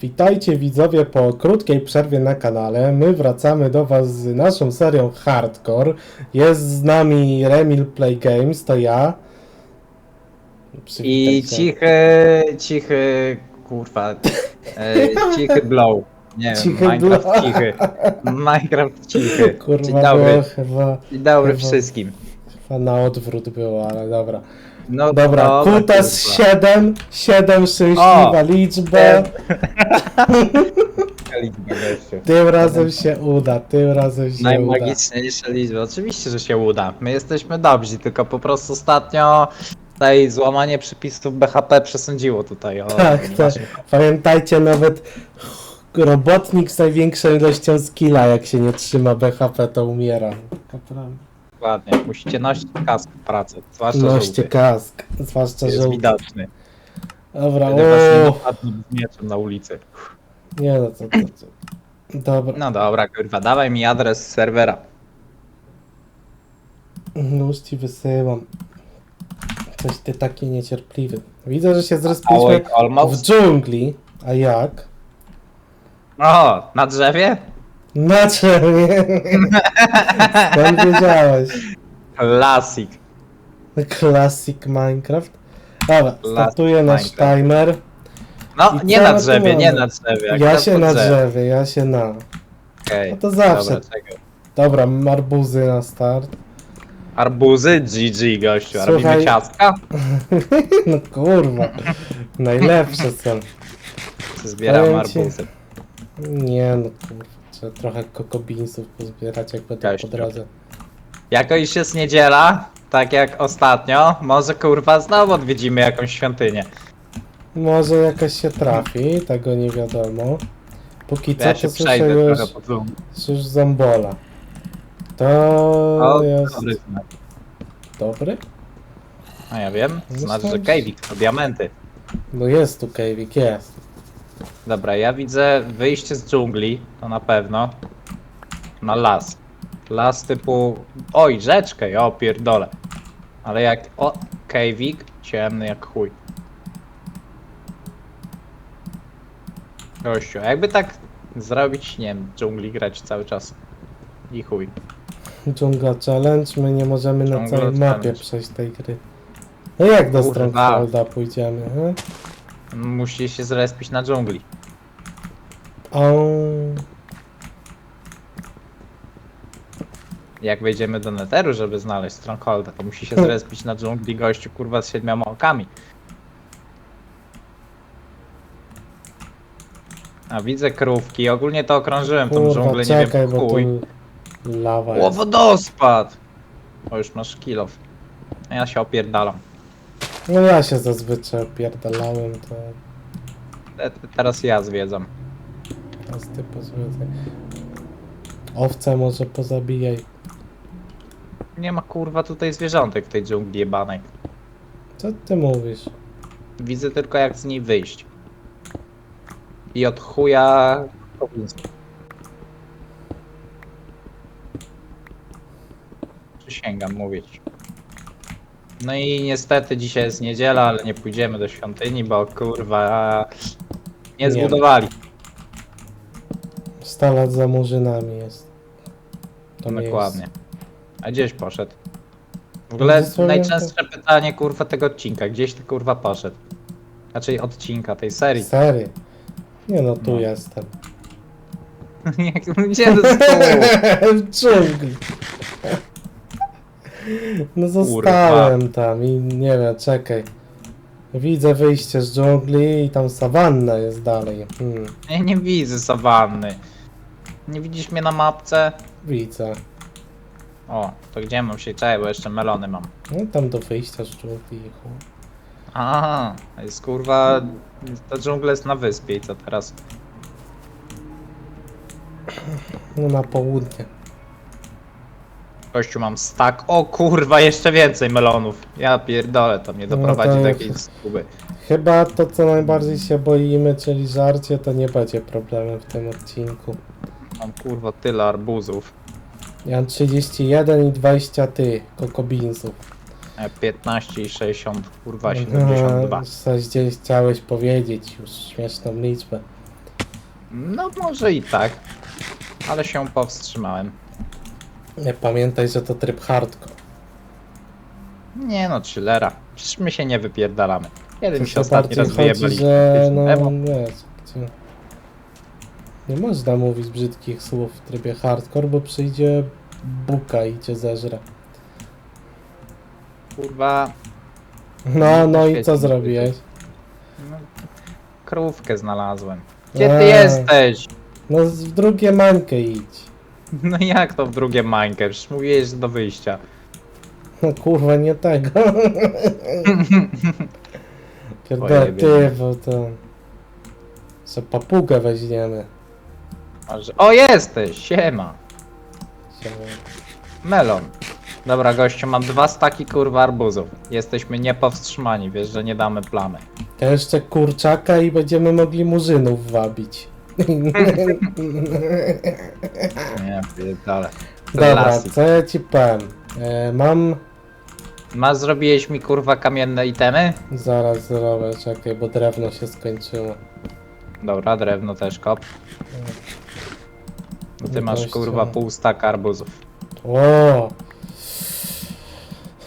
Witajcie widzowie po krótkiej przerwie na kanale. My wracamy do Was z naszą serią Hardcore. Jest z nami Remil Play Games, to ja. I cichy, cichy, kurwa, e, cichy blow. Nie wiem, Cichy Minecraft blow. cichy. Minecraft cichy. Kurwa, Dzień dobry, było chyba, dzień dobry chyba- wszystkim. chyba na odwrót było, ale dobra. No Dobra, Kutas kurwa. 7, 7 szczęśliwa O, liczba. Liczba, gościu. Tym razem się uda, tym razem się uda. Najmagiczniejsze liczby. Oczywiście, że się uda. My jesteśmy dobrzy, tylko po prostu ostatnio tutaj złamanie przepisów BHP przesądziło tutaj o Tak, tak. Pamiętajcie, nawet robotnik z największą ilością skilla, jak się nie trzyma BHP, to umiera. Dokładnie. Musicie nosić kask w pracy, zwłaszcza Noście żółty. kask, zwłaszcza Jest żółty. widoczny. Dobra, was nie o, dopadną z mieczem na ulicy. nie no, to, to, to. Dobra, No dobra, kurwa, dawaj mi adres serwera. no już ci wysyłam. Coś ty taki niecierpliwy. Widzę, że się zrespiliśmy w almost. dżungli. A jak? O, na drzewie? Na czym? Skąd wiedziałeś? Classic. Classic Minecraft. Dobra, startuję nasz Minecraft. timer. No, I nie co na tu drzewie, mamy? nie na drzewie. Ja się pod na drzewie, ja się na. Okej, No to zawsze. Dobra, czekaj. Dobra, marbuzy na start. Arbuzy, GG gościu, a Słuchaj. robimy ciastka? No kurwa. Najlepsze są. Zbieram Powiem ci- arbuzy. Nie no kurwa. Trzeba trochę kokobinsów pozbierać jak będę po drodze. Jako iż jest niedziela, tak jak ostatnio, może kurwa znowu odwiedzimy jakąś świątynię. Może jakaś się trafi, tego nie wiadomo. Póki co Ja to się słyszę przejdę już, trochę po zoom. już zombola. To O, jest dobry znak. dobry? A ja wiem, No znaczy, że sądź. Kejwik to diamenty. No jest tu Kejwik, jest. Dobra, ja widzę wyjście z dżungli, to na pewno. Na las. Las typu... Oj, rzeczkę, ja pierdolę. Ale jak... O, Kejwik, ciemny jak chuj. Gościu, a jakby tak zrobić, nie wiem, dżungli grać cały czas. I chuj. Dżungla Challenge, my nie możemy na Dżungla całej mapie Challenge. przejść tej gry. No jak do Kurwa. Strongholda pójdziemy, he? Musi się zrespić na dżungli. O, Jak wejdziemy do Netheru, żeby znaleźć Strongholda, to musi się zrespić na dżungli gościu, kurwa, z siedmioma okami. A widzę krówki, ogólnie to okrążyłem tą kurwa, dżunglę, nie czekaj, wiem, bo chuj. tu lawa O, jest. wodospad! O, już masz kilof. A Ja się opierdalam. No ja się zazwyczaj opierdalałem, to te- Teraz ja zwiedzam. teraz ty pozwiedzaj. Owce może pozabijaj. Nie ma kurwa tutaj zwierzątek w tej dżungli jebanej. Co ty mówisz? Widzę tylko jak z niej wyjść. I od chuja... Przysięgam mówić. No i niestety dzisiaj jest niedziela, ale nie pójdziemy do świątyni, bo kurwa nie zbudowali. Stalać za murzynami jest. To nie Dokładnie. A gdzieś poszedł? W ogóle Dosłownie najczęstsze pytanie kurwa tego odcinka, gdzieś ty kurwa poszedł? Znaczy odcinka tej serii. Sery. Nie no, tu No. jestem. Jak- Gdzie to w dżungli. No zostałem tam i nie wiem, czekaj. Widzę wyjście z dżungli i tam sawanna jest dalej. Hmm, Ja nie widzę sawanny. Nie widzisz mnie na mapce? widzę. O, to gdzie mam się czekaj, bo jeszcze melony mam. No tam do wyjścia z dżungli. chuj. Aha, jest kurwa. Ta dżungla jest na wyspie i co teraz? No na południe. Kościół mam stak. O kurwa, jeszcze więcej melonów. Ja pierdolę, to mnie No doprowadzi do jakiejś skuby. Chyba to, co najbardziej się boimy, czyli żarcie, to nie będzie problemem w tym odcinku. Mam kurwa tyle arbuzów. Ja mam 31 i 20 ty, kokobinsów. E, 15 i 60, kurwa 72. Coś gdzieś chciałeś powiedzieć już, śmieszną liczbę. No może i tak. Ale się powstrzymałem. Nie pamiętaj, że to tryb hardcore. Nie no, chillera. Przecież my się nie wypierdalamy. Kiedy mi się ostatni raz bardziej chodzi, wyjebali? że no Emo. wiesz, gdzie... Nie można mówić brzydkich słów w trybie hardcore, bo przyjdzie buka i cię zeżre. Kurwa, No, no i Świetnie. co zrobiłeś? no, krówkę znalazłem. Gdzie ty Eee. jesteś? No z- w drugie mańkę idź. No jak to w drugie mańkę? Przecież mówiłeś że do wyjścia. No kurwa, nie tego. Pierdolę, Pojebie. ty, bo to... Co papugę weźmiemy. O, jesteś! Siema! Siema. Melon. Dobra, gościu, mam dwa staki kurwa arbuzów. Jesteśmy niepowstrzymani, wiesz, że nie damy plamy. To jeszcze kurczaka i będziemy mogli murzynów wabić. Nie, pierdolę. Dobra, Lasy. co ja ci powiem? E, mam... Ma zrobiłeś mi kurwa kamienne itemy? Zaraz zrobię, czekaj, bo drewno się skończyło. Dobra, drewno też kop. No ty masz kurwa pół staka arbuzów. O,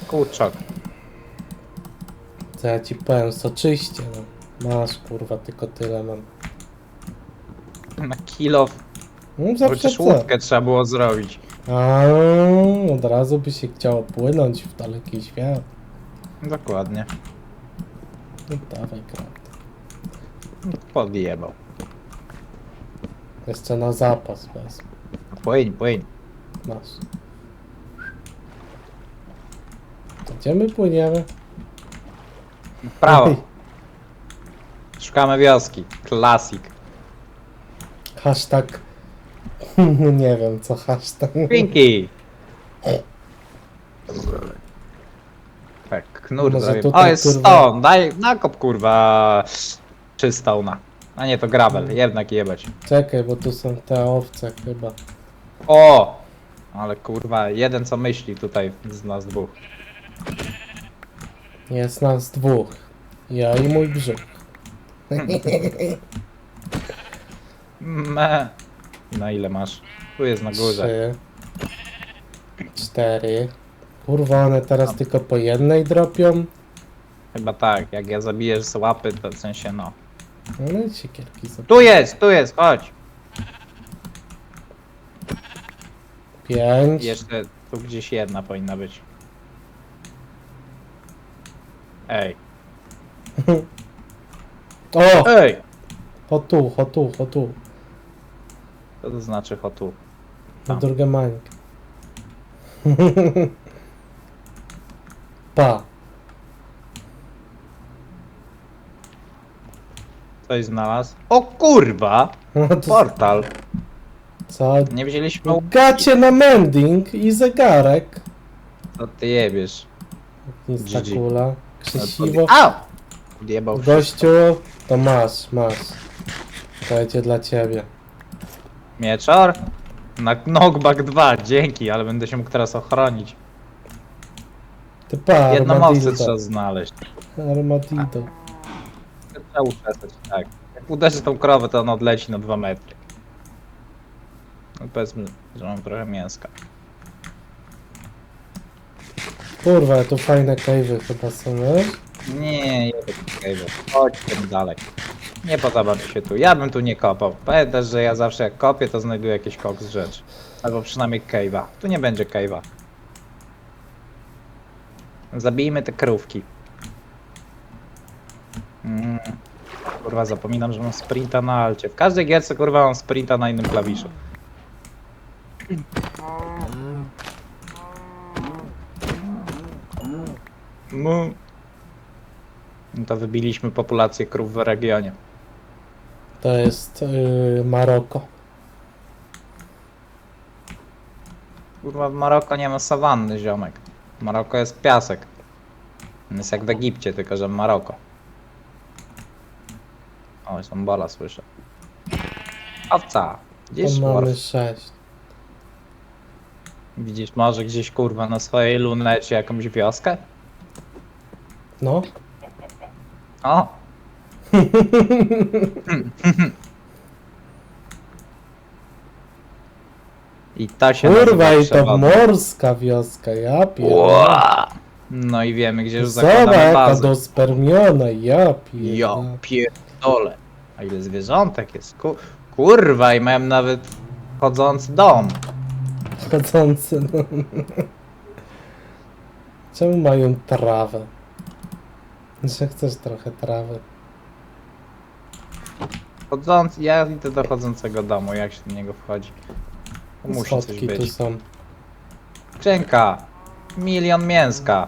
Kurczak. co ja ci powiem, soczyście, no. Masz, kurwa, tylko tyle mam. Na kilo. No zawsze Chociaż łódkę trzeba było zrobić. A, od razu by się chciało płynąć w daleki świat. Dokładnie. No dawaj, krat. Podjebał. Jeszcze na zapas bez. Płyń, płyń. Masz. Gdzie my płyniemy? W prawo. Szukamy wioski. Klasik. Hashtag... Nie wiem, co hashtag. Pinki! Tak, knur Może zrobię. tutaj, O, jest kurwa- stone! Daj, nakop kurwa. Czy stona. A nie, to gravel. Jednak jebać. Czekaj, bo tu są te owce chyba. O! Ale kurwa, jeden co myśli tutaj z nas dwóch. Jest nas dwóch. Ja i mój brzuch. Me. Na ile masz? Tu jest na górze. Trzy. Cztery. Kurwa, one teraz tylko po jednej dropią. Chyba tak, jak ja zabiję z łapy, to w sensie no. No i siekierki za Tu jest, tu jest, chodź! pięć. Jeszcze tu gdzieś jedna powinna być. Ej. O! Ej! O tu, o tu, o tu. Co to znaczy hotu? Na Tam. drugą mańkę. Pa. Coś znalazł? O kurwa! No Portal! co? Nie wzięliśmy. Gacie na mending i zegarek. Co ty jebiesz? Nic ta GG. kula. Krzesiwo. Au! Odjebał wszystko. Gościu, to masz, masz. To będzie dla ciebie. Mieczor? Na Knockback 2, dzięki, ale będę się mógł teraz ochronić. Ty pa, Jedną owcę armadillo. trzeba znaleźć. Armadillo. Trzeba uczesać, tak. Jak uderzy tą krowę, to ona odleci na 2 metry. No powiedzmy, że mam trochę mięska. Kurwa, tu fajne cave'y chyba są, wiesz? Nie, nie tego. Chodź tym dalej. Nie podoba mi się tu. Ja bym tu nie kopał. Pamiętasz, że ja zawsze jak kopię, to znajduję jakiś koks rzecz. Albo przynajmniej cave'a. Tu nie będzie cave'a. Zabijmy te krówki. Mm. Kurwa, zapominam, że mam sprinta na alcie. W każdej gierce, kurwa, mam sprinta na innym klawiszu. No. No to wybiliśmy populację krów w regionie. To jest yy, Maroko. Kurwa, w Maroko nie ma sawanny, ziomek. W Maroko jest piasek. On Jest jak w Egipcie, tylko że w Maroko. O, bola, słyszę. Owca! Widzisz, To mamy Worf? sześć. Widzisz może gdzieś, kurwa, na swojej lunecie jakąś wioskę? No. O! I ta się Kurwa, nazywa i to morska wioska, ja pierdolę. Ła! No i wiemy, gdzie już Zobacz, zakładamy jaka bazę. dospermiona, ja Ja pierdolę. pierdolę. A ile zwierzątek jest? Ku kurwa, i mają nawet chodzący dom. Chodzący, no. Czemu mają trawę? Że chcesz trochę trawy. Chodzący, ja idę do chodzącego domu, jak się do niego wchodzi. Musi coś Schodki tu być. są. Skrzynka. Milion mięska.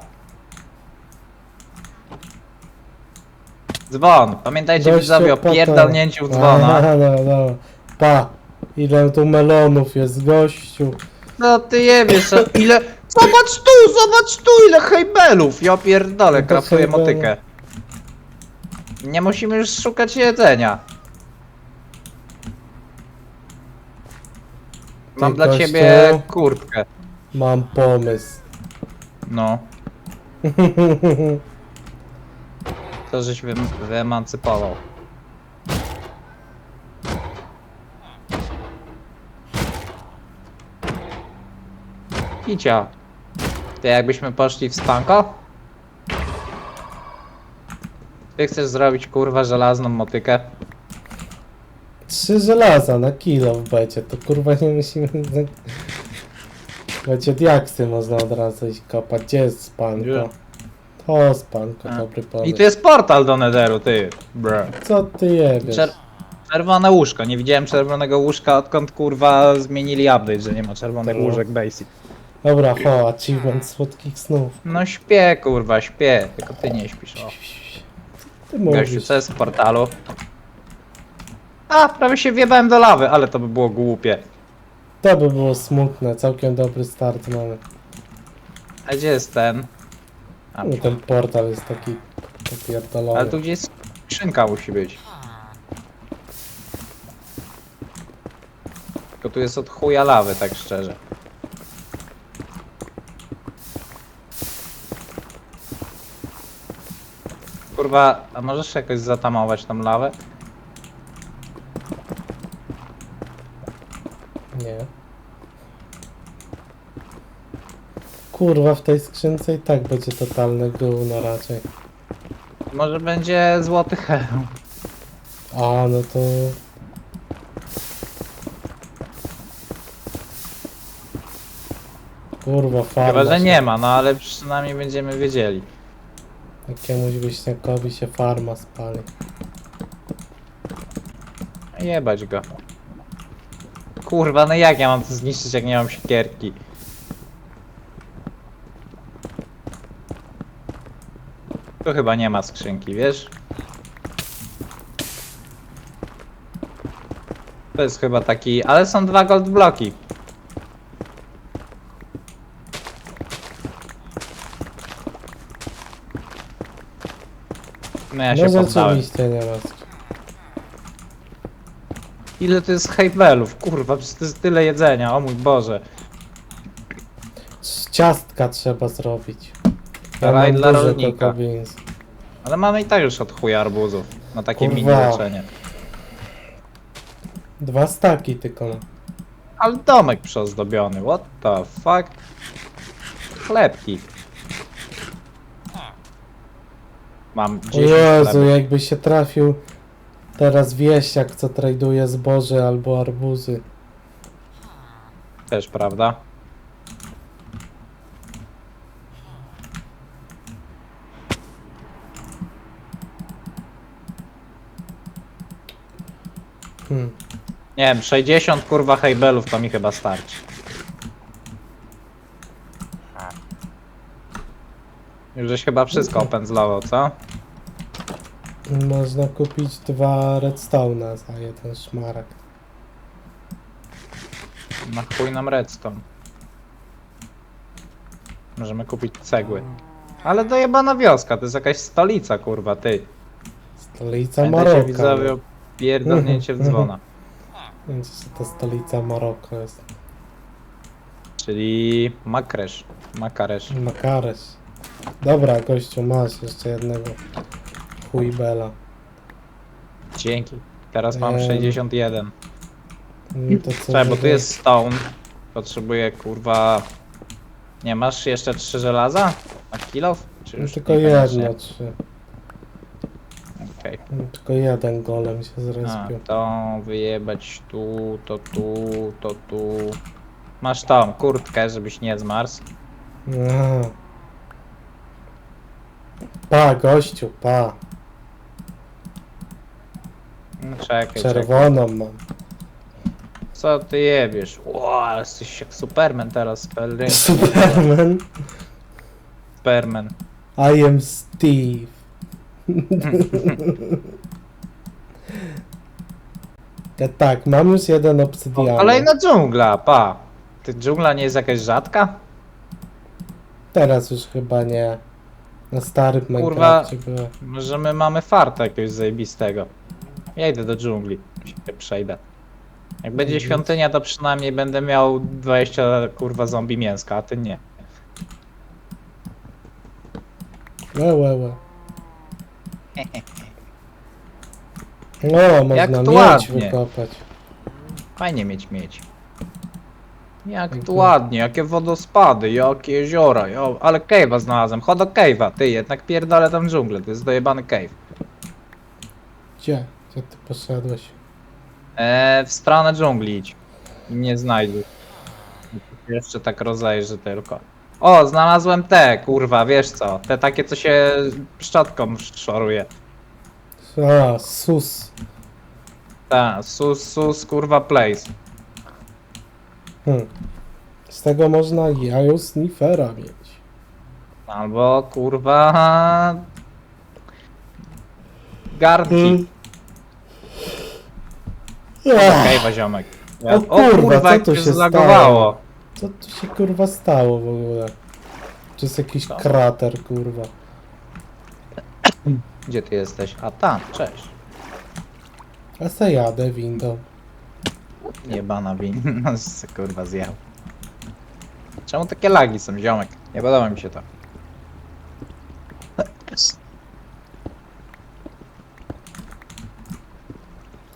Dzwon. Pamiętajcie Gościu, widzowie o pierdolnięciu w dzwona. A, no, no. Pa, ile tu melonów jest, gościu. No ty jebiesz, a ile... Zobacz tu, zobacz tu, ile hejbelów! Ja pierdolę, No to kraftuję hejbele. motykę. Nie musimy już szukać jedzenia. Mam Ty, dla ciebie kurtkę. Mam pomysł. No, to żeś wy, wyemancypował. Kicia. To jakbyśmy poszli w spanko? Ty chcesz zrobić kurwa żelazną motykę? Trzy żelaza na kilo w becie, to kurwa nie musimy... Będzie diaksy można od razu iść kopać. Gdzie jest spanko? Gdzie? To spanko, A. dobry I pomysł. tu jest portal do Netheru, ty. Bruh. Co ty jebiesz? Czer czerwone łóżko. Nie widziałem czerwonego łóżka odkąd kurwa zmienili update, że nie ma czerwonych łóżek basic. Dobra, ho, achievement słodkich snów. No śpię kurwa, śpię. Tylko ty nie śpisz. O. Ty Gościu, co jest w portalu? A, prawie się wjebałem do lawy, ale to by było głupie. To by było smutne, całkiem dobry start mamy. A gdzie jest ten? A, No, ten portal jest taki popierdolony. ale tu gdzieś skrzynka musi być. Tylko tu jest od chuja lawy, tak szczerze. Kurwa, a możesz jakoś zatamować tą lawę? Nie. Kurwa, w tej skrzynce i tak będzie totalne gówno raczej. Może będzie złoty hełm. A, no to... Kurwa, farma Chyba, że się- nie ma, no ale przynajmniej będziemy wiedzieli. Jakiemuś wieśniakowi się farma spali. Jebać go. Kurwa, no jak ja mam to zniszczyć, jak nie mam siekierki? Tu chyba nie ma skrzynki, wiesz? To jest chyba taki, ale są dwa gold bloki. No ja się no poddałem. Ile to jest hejbelów? Kurwa, przecież to jest tyle jedzenia, o mój Boże. Ciastka trzeba zrobić. Raj mam dla rolnika. Ale mamy i tak już od chuja arbuzów. Na takie Kurwa. mini leczenie. Dwa staki tylko. Ale domek przyozdobiony, what the fuck? Chlebki. Mam 10 O Jezu, chlebów. jakby się trafił teraz wieśniak, co traduje zboże albo arbuzy. Też, prawda? Hmm. Nie wiem, 60 kurwa hejbelów to mi chyba starczy. Żeś chyba wszystko opędzlował, co? Można kupić dwa redstone'a za jeden szmarek. Na chuj nam redstone. Możemy kupić cegły. Ale dojebana wioska, to jest jakaś stolica, kurwa, ty. Stolica Pamiętajcie Maroka. widzowie o pierdolnięcie w dzwona. Wiem, że to stolica Maroko jest. Czyli makresz. Makaresz. Makares. Dobra, gościu, masz jeszcze jednego chujbela. Dzięki. Teraz mam Em. 61. Mm, To co Czekaj, bo tu jest stone. Potrzebuję kurwa... Nie masz jeszcze trzy żelaza? Na kilo? Czy No, już tylko niekoniecznie? jedno, czy... Okej. Tylko jeden golem się A, zrespił. to wyjebać tu, to tu, to tu. Masz tą kurtkę, żebyś nie zmarzł. Aha. Pa, gościu, pa. No, Czekaj, czekaj. Czerwoną mam. Co ty jebiesz? Ło, jesteś jak Superman teraz, Spellring. Superman. Superman. I am Steve. Ja tak, mam już jeden O, obsydian. kolejna dżungla, pa. Ty dżungla nie jest jakaś rzadka? Teraz już chyba nie. Na starym Kurwa. Minecrafcie była. Może my mamy farta jakiegoś zajebistego. Ja idę do dżungli, się przejdę. Jak będzie Mhm. świątynia, to przynajmniej będę miał 20 kurwa zombie mięska, a ty nie. Łe, łe, łe. O, Jak można to mieć ładnie. wykopać. Fajnie mieć mieć. Jak tu ładnie, jakie wodospady, jakie jeziora, jo, ale cave'a znalazłem, chodź do cave'a, ty jednak pierdolę tam dżunglę, to jest dojebany cave. Gdzie? Gdzie ty poszedłeś? Eee, w stronę dżungli idź. I mnie znajdziesz. Jeszcze tak rozejrzę tylko. O, znalazłem te, kurwa, wiesz co, te takie, co się szczotką szoruje. A, sus. Ta, sus, sus, kurwa, place. Hmm. Z tego można jajo snifera mieć. Albo, kurwa... Garnki. Hmm. Okej, Ach, ziomek. O kurwa, co jak tu się zlagowało. co tu się kurwa stało w ogóle? Czy jest jakiś Co? krater, kurwa? Gdzie ty jesteś? A tam, cześć. A se jadę windą. Jebana win. No, se, kurwa zjechał. Czemu takie lagi są, ziomek? Nie podoba mi się to.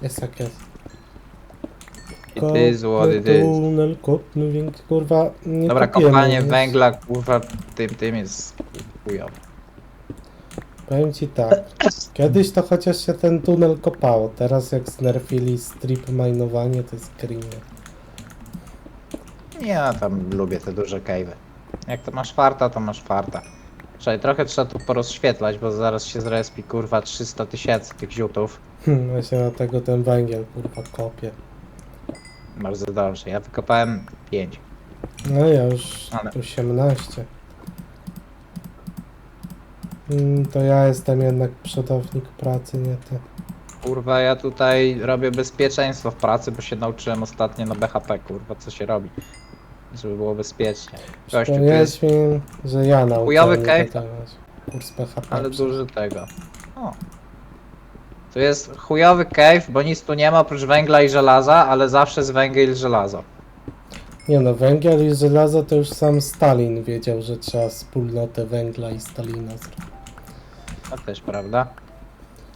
Jest jak jest. I ty tunel, kopmy większy, kurwa, nie Dobra, kopiemy, kopanie więc węgla, kurwa, tym, tym jest chujowe. Powiem ci tak. Kiedyś to chociaż się ten tunel kopało, teraz jak znerfili strip minowanie, to jest green. Ja tam lubię te duże cave'y. Jak to masz farta, to masz farta. Czekaj, trochę trzeba tu porozświetlać, bo zaraz się zrespi, kurwa, 300 tysięcy tych ziutów. Hmm, właśnie dlatego ten węgiel, kurwa, kopie. Bardzo dobrze, ja wykopałem 5. No ja już Ale- 18. Mm, To ja jestem jednak przodownik pracy, nie ty. Kurwa, ja tutaj robię bezpieczeństwo w pracy, bo się nauczyłem ostatnio na BHP, kurwa, co się robi. Żeby było bezpiecznie. Gościu, tu jest Powiedz mi, że ja nauczyłem chujowy dodawać kurs PHP. ale duży tego. O. Tu jest chujowy cave, bo nic tu nie ma oprócz węgla i żelaza, ale zawsze z węgiel i żelazo. Nie no, węgiel i żelazo to już sam Stalin wiedział, że trzeba wspólnotę węgla i Stalina zrobić. To też prawda.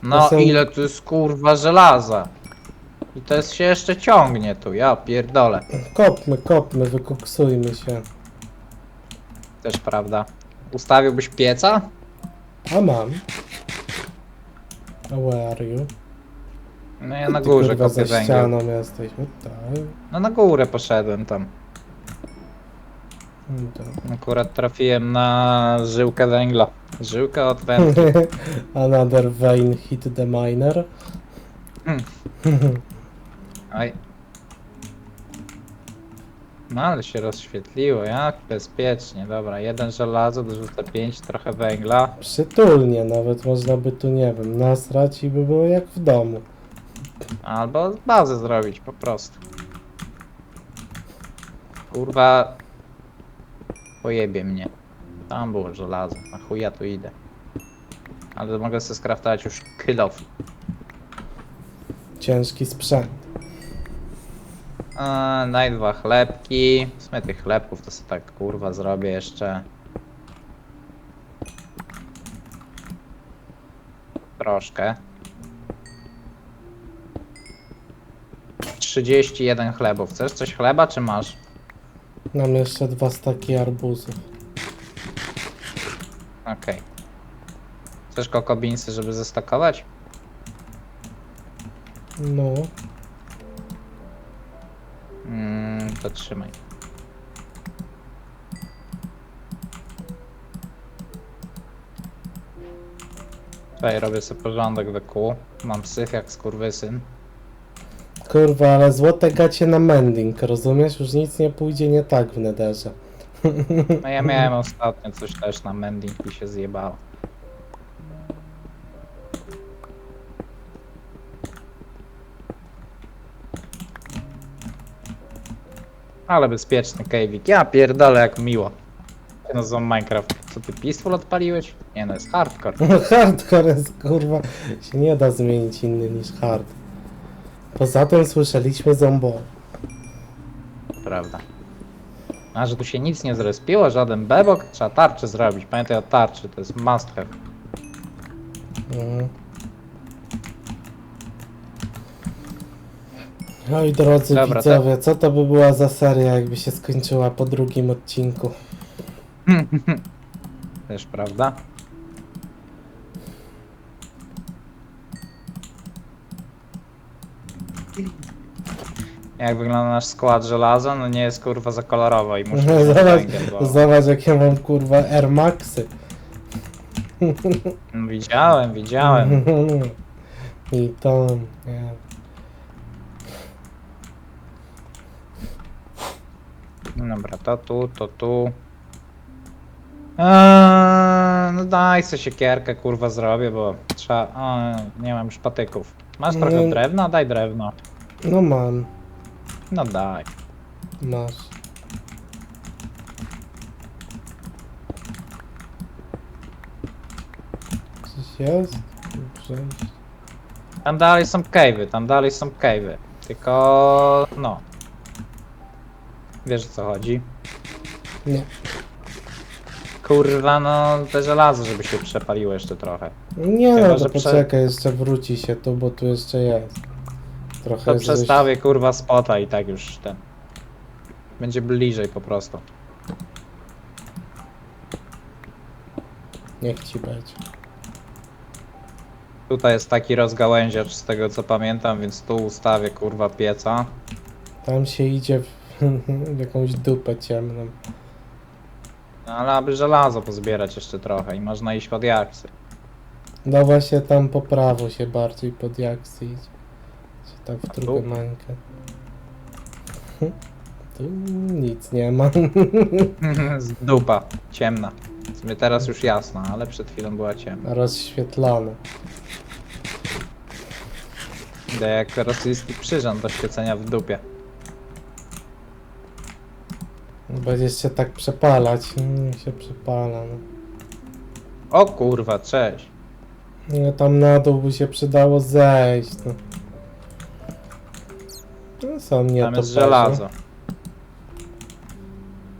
No To są- ile tu jest kurwa żelaza. I to jest się jeszcze ciągnie tu, ja pierdolę. Kopmy, kopmy, wykoksujmy się. Też prawda. Ustawiłbyś pieca? A mam. A where are you? No ja na Ty, górze kurwa, kopię za węgiel. ścianą jesteś. The hell? No na górę poszedłem tam. Akurat trafiłem na żyłkę węgla. Żyłkę od węgla. Another vein hit the miner. Oj. No ale się rozświetliło, jak bezpiecznie. Dobra, jeden żelazo, dorzucę pięć, trochę węgla. Przytulnie, nawet można by tu, nie wiem, nasrać i by było jak w domu. Albo bazę zrobić po prostu. Kurwa. Pojebie mnie. Tam było żelazo. Na chuj ja tu idę. Ale mogę sobie skraftować już kill off. Ciężki sprzęt. A, daj dwa chlebki. W sumie tych chlebków to sobie tak kurwa zrobię jeszcze. Troszkę. 31 chlebów. Chcesz coś chleba czy masz? Mam jeszcze dwa staki arbuzów. Okej. Chcesz kokobinsy, żeby zestakować? No. Mm, to trzymaj. Tutaj robię sobie porządek we kół. Mam psych jak skurwysyn. Kurwa, ale złote gacie na mending, rozumiesz? Już nic nie pójdzie nie tak w nederze. No ja miałem ostatnio coś też na mending i się zjebało. Ale bezpieczny kejwik. Ja pierdolę jak miło. No za Minecraft. Co ty pistol odpaliłeś? Nie no, jest hardcore. Hardcore jest kurwa, się nie da zmienić inny niż hard. Poza tym słyszeliśmy zombo. Prawda. A że tu się nic nie zrespiło, żaden bebok, trzeba tarczę zrobić. Pamiętaj o tarczy, to jest must have. Mhm. Oj drodzy Dobra, widzowie, co to by była za seria, jakby się skończyła po drugim odcinku? Też prawda? Jak wygląda nasz skład żelaza? No nie jest kurwa za kolorowo i muszę wziąć Zobacz, węgiel, bo... zobacz jakie mam kurwa Air Maxy. No, Widziałem, widziałem. I to, nie. Dobra, to tu, to tu. Eee, no daj sobie siekierkę, kurwa zrobię, bo trzeba... O, nie mam już patyków. Masz trochę Nie. drewna? Daj drewno. No mam, No daj. masz. Coś jest? Przejść. Tam dalej są cave'y, tam dalej są cave'y. Tylko... no. Wiesz o co chodzi? Nie. Kurwa, no te żelazo, żeby się przepaliło jeszcze trochę. Nie Chyba, no, że to prze- poczekaj, jeszcze wróci się tu, bo tu jeszcze jest. Trochę To jest dość- przestawię kurwa spota i tak już ten. Będzie bliżej po prostu. Niech ci będzie. Tutaj jest taki rozgałęziacz z tego co pamiętam, więc tu ustawię kurwa pieca. Tam się idzie w, w jakąś dupę ciemną. No ale aby żelazo pozbierać jeszcze trochę i można iść pod jaksy. No właśnie tam po prawo się bardziej pod jaksy idzie. Tak w drugą mańkę. Tu nic nie ma. Z dupa, ciemna. W sumie teraz już jasna, ale przed chwilą była ciemna. Rozświetlone. Idę jak rosyjski przyrząd do świecenia w dupie. Będziesz się tak przepalać. Mm, się przepala. No. O kurwa, cześć. No tam na dół by się przydało zejść. No, no są nie Tam to jest żelazo.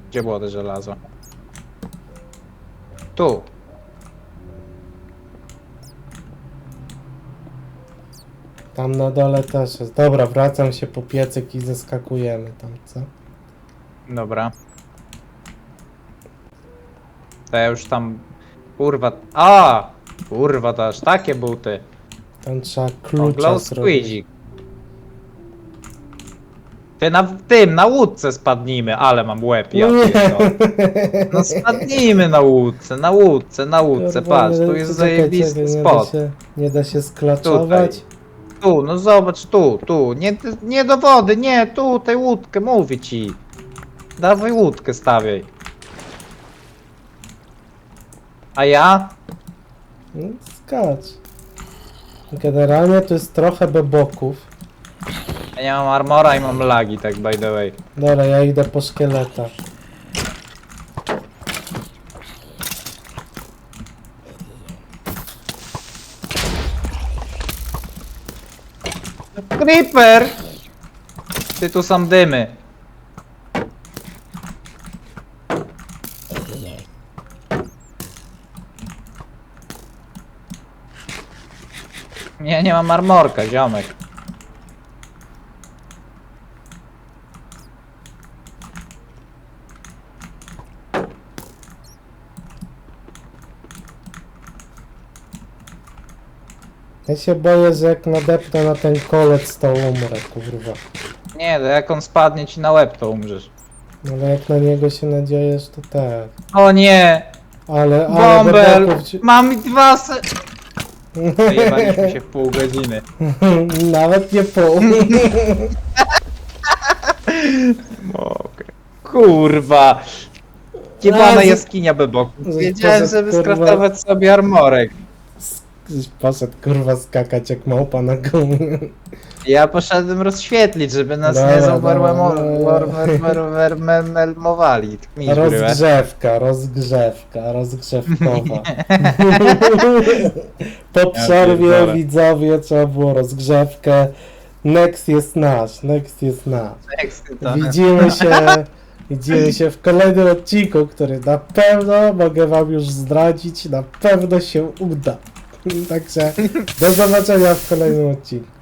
Gdzie było to żelazo? Tu. Tam na dole też jest. Dobra, wracam się po piecyk i zeskakujemy tam, co? Dobra. To ja już tam... Kurwa... A! Kurwa, to aż takie buty. Tam trzeba klucza glow zrobić. squeezik. Ty na tym, na łódce spadnijmy, ale mam łeb, ja Nie. pierdolę. No spadnijmy na łódce, na łódce, na łódce, patrz, tu jest czekaj, zajebisty czekaj, nie da spot. się- Nie da się sklaczować. Tu, no zobacz, tu, tu, nie, nie do wody, nie, tu, tę łódkę, mówię ci. Dawaj łódkę, stawiaj. A ja? No, Skacz. Generalnie to jest trochę beboków. Ja nie mam armora i mam lagi, tak by the way. Dobra, ja idę po szkieleta. Creeper! Ty tu są dymy. Nie, nie mam armorka, ziomek. Ja się boję, że jak nadepnę na ten kolec, to umrę, kurwa. Nie, to jak on spadnie ci na łeb, to umrzesz. No Ale jak na niego się nadziejesz, to tak. O nie! Ale, ale Bąbel! ci- Mam dwa se... Zajebaliśmy się w pół godziny. Nawet nie pół. Mogę. Kurwa! Jebana A, z- jaskinia beboku. Wiedziałem, żeby kurwa- skraftować sobie armorek. Poszedł kurwa skakać jak małpa na gumie. Ja poszedłem rozświetlić, żeby nas Dobra, nie dobra. zauwarmowali. Rozgrzewka, rozgrzewka, rozgrzewkowa. po przerwie pierdolę. widzowie trzeba było rozgrzewkę. Next jest nasz, next jest nasz. Widzimy się, widzimy się w kolejnym odcinku, który na pewno mogę wam już zdradzić, na pewno się uda. Także do zobaczenia w kolejnym odcinku.